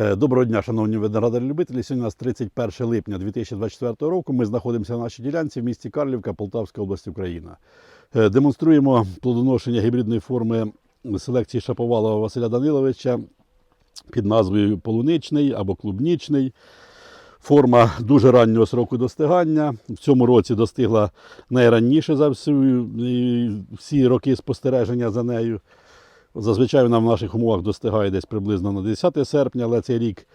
Е, Доброго дня, шановні виноградарі-любителі. Сьогодні у нас 31 липня 2024 року. Ми знаходимося на нашій ділянці в місті Карлівка, Полтавська область, Україна. Е, Демонструємо плодоношення гібридної форми селекції Шаповалова Василя Даниловича під назвою Полуничний або Клубнічний. Форма дуже раннього сроку достигання. В цьому році достигла найраніше за всю, всі роки спостереження за нею. Зазвичай вона в наших умовах достигає десь приблизно на 10 серпня, але цей рік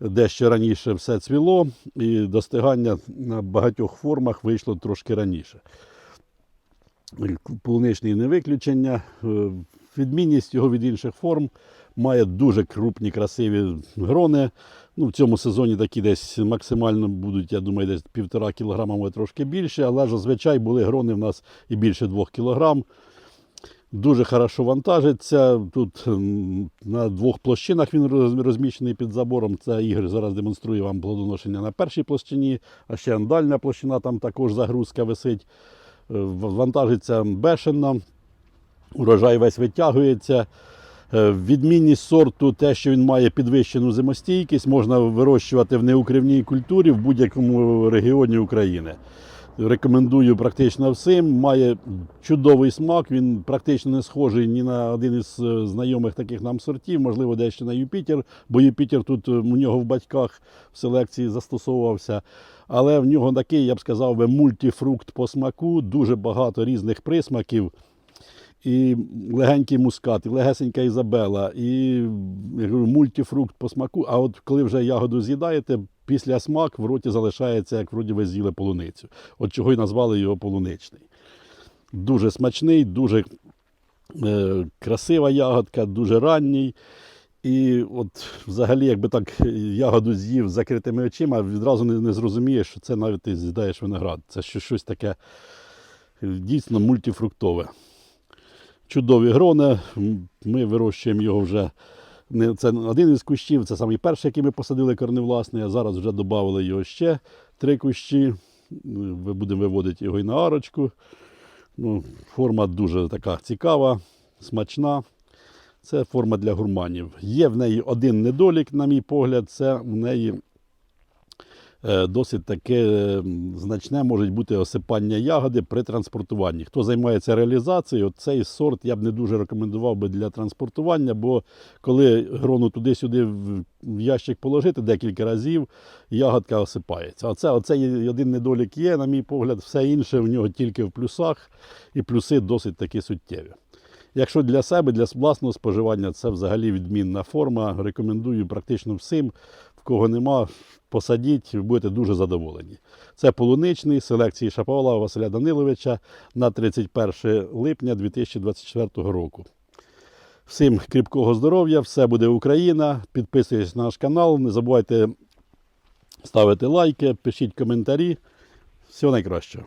дещо раніше все цвіло, і достигання на багатьох формах вийшло трошки раніше. Полуничний не виключення. Е, Відмінність його від інших форм має дуже крупні, красиві грони. Ну, в цьому сезоні такі десь максимально будуть, я думаю, десь півтора кілограма, може трошки більше, але зазвичай були грони в нас і більше двох кілограм. Дуже хорошо вантажиться. Тут на двох площинах він розміщений під забором. Це Ігор зараз демонструє вам плодоношення на першій площині, а ще дальня площина, там також загрузка висить. Е, Вантажиться бешено, урожай весь витягується. Е, Відмінність сорту, те, що він має підвищену зимостійкість, можна вирощувати в неукривній культурі в будь-якому регіоні України. Рекомендую практично всім. Має чудовий смак. Він практично не схожий ні на один із е, знайомих таких нам сортів, можливо, дещо на Юпітер, бо Юпітер тут е, у нього в батьках в селекції застосовувався. Але в нього такий, я б сказав, би, мультифрукт по смаку, дуже багато різних присмаків. І легенький мускат, і легесенька Ізабела, і я говорю, мультифрукт по смаку. А от коли вже ягоду з'їдаєте, після смак в роті залишається, як вроді ви з'їли полуницю. От чого й назвали його полуничний. Дуже смачний, дуже е, красива ягодка, дуже ранній. І от взагалі, якби так ягоду з'їв з закритими очима, відразу не, не зрозумієш, що це навіть ти з'їдаєш виноград. Це щось таке е, дійсно мультифруктове. Чудові грони. Ми вирощуємо його вже. Це один із кущів, це самий перший, який ми посадили корневласний, а зараз вже додали його ще три кущі. Ми будемо виводити його і на арочку. Ну, форма дуже така цікава, смачна. Це форма для гурманів. Є в неї один недолік, на мій погляд, це в неї досить таке е, значне може бути осипання ягоди при транспортуванні. Хто займається реалізацією, цей сорт я б не дуже рекомендував би для транспортування, бо коли грону туди-сюди в ящик положити декілька разів, ягодка осипається. Оце, оцей один недолік є, на мій погляд, все інше в нього тільки в плюсах, і плюси досить таки суттєві. Якщо для себе, для власного споживання, це взагалі відмінна форма. Рекомендую практично всім, кого нема, посадіть, будете дуже задоволені. Це полуничний селекції Шаповала Василя Даниловича на 31 липня 2024 року. Всім кріпкого здоров'я, все буде Україна. Підписуйтесь на наш канал, не забувайте ставити лайки, пишіть коментарі. Всього найкращого.